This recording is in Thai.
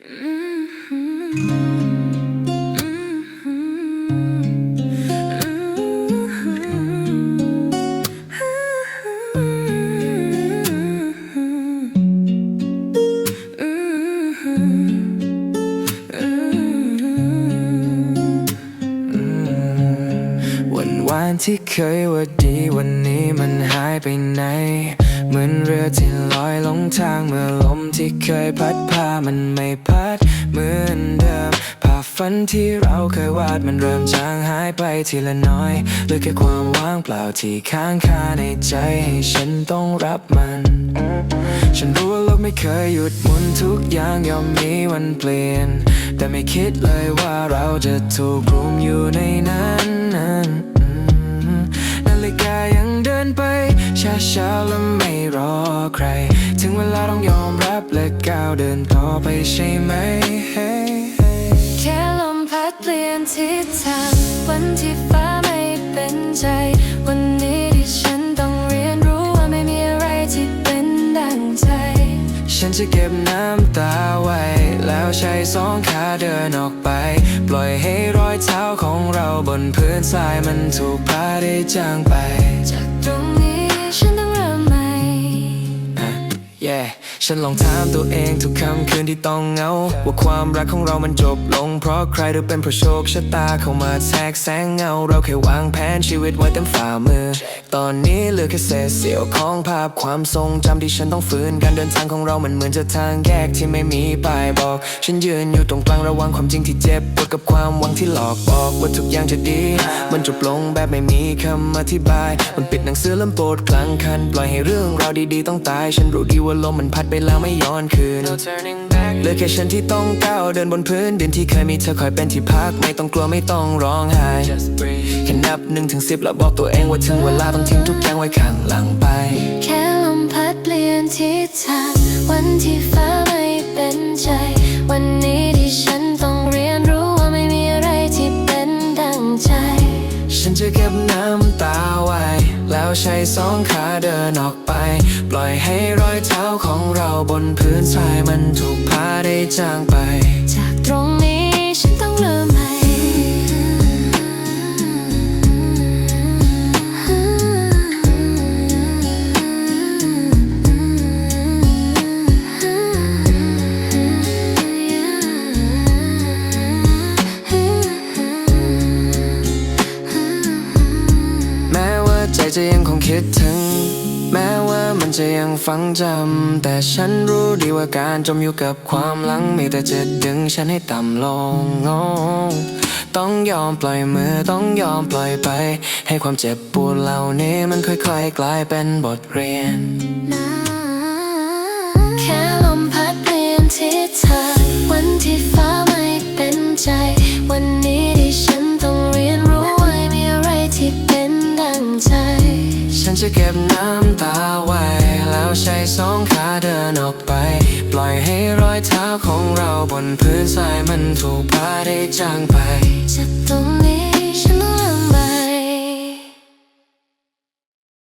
วัานที่เคยว่าดีวันนี้มันหายไปไหน เหมือนเรือที่ลอยลงทางเมื่อลมที่เคยพัดพามันไม่พัดเหมือนเดิมภาพฝันที่เราเคยวาดมันเริ่มจางหายไปทีละน้อยเหลือแค่ความว่างเปล่าที่ค้างคาในใจให้ฉันต้องรับมัน ฉันรู้ว่าโลกไม่เคยหยุดหมุนทุกอย่างยอมมีวันเปลี่ยน แต่ไม่คิดเลยว่าเราจะถูกรุมอยู่ในนั้น ช้าๆและไม่รอใคร ถึงเวลาต้องยอมรับและก้าวเดินต่อไปใช่ไหม Hey, hey แค่ลมพัดเปลี่ยนทิศทาง วันที่ฟ้าไม่เป็นใจ วันนี้ที่ฉันต้องเรียนรู้ว่าไม่มีอะไรที่เป็นดังใจ ฉันจะเก็บน้ำตาไว้ แล้วใช้สองขาเดินออกไป ปล่อยให้รอยเท้าของเราบนพื้นทรายมันถูกพาได้จางไป Yeah ฉันลองถามตัวเองทุกค่ำคืนที่ต้องเหงา ว่าความรักของเรามันจบลง เพราะใครหรือเป็นเพราะโชคชะตาเข้ามาแทรกแซงเงา เราแค่วางแผนชีวิตไว้เต็มฝ่ามือ ตอนนี้เหลือแค่เศษเสี้ยวของภาพความทรงจำที่ฉันต้องฝืนการเดินทางของเรามันเหมือนจะทางแยกที่ไม่มีป้ายบอก ฉันยืนอยู่ตรงกลางระหว่างความจริงที่เจ็บปวดกับความหวังที่หลอกบอกว่าทุกอย่างจะดี มันจบลงแบบไม่มีคำอธิบาย มันปิดหนังสือเล่มโปรดกลางคัน ปล่อยให้เรื่องราวดีๆต้องตาย ฉันรู้ดีว่าลมมันพัดไปแล้วไม่ย้อนคืน No turning back เหลือแค่ฉันที่ต้องก้าวเดินบนพื้นดินที่เคยมีเธอคอยเป็นที่พักไม่ต้องกลัวไม่ต้องร้องไห้ Just breathe แค่นับหนึ่งถึงสิบแล้วบอกตัวเองว่าถึงเวลาต้องทิ้งทุกอย่างไว้ข้างหลังไป แค่ลมพัดเปลี่ยนทิศทางวันที่ฟ้าไม่เป็นใจ วันนี้ที่ฉันต้องเรียนรู้ว่าไม่มีอะไรที่เป็นดังใจ ฉันจะเก็บน้ำตาไว้แล้ว ใช้สองขาเดินออกไป ปล่อยให้รอยเท้าของเราบนพื้นทรายมันถูกพาได้จางไป จะยังคงคิดถึง แม้ว่ามันจะยังฝังจำ แต่ฉันรู้ดีว่าการจมอยู่กับความหลังมีแต่จะดึงฉันให้ต่ำลงงงต้องยอมปล่อยมือต้องยอมปล่อยไป ให้ความเจ็บปวดเหล่านี้มันค่อยๆกลายเป็นบทเรียน แค่ลมพัดเปลี่ยนทิศทางวันที่ฟ้าไม่เป็นใจ วันนี้ ไป ปล่อยให้รอยเท้าของเราบนพื้นทรายมันถูกพาได้จางไปจากตรงนี้ฉัน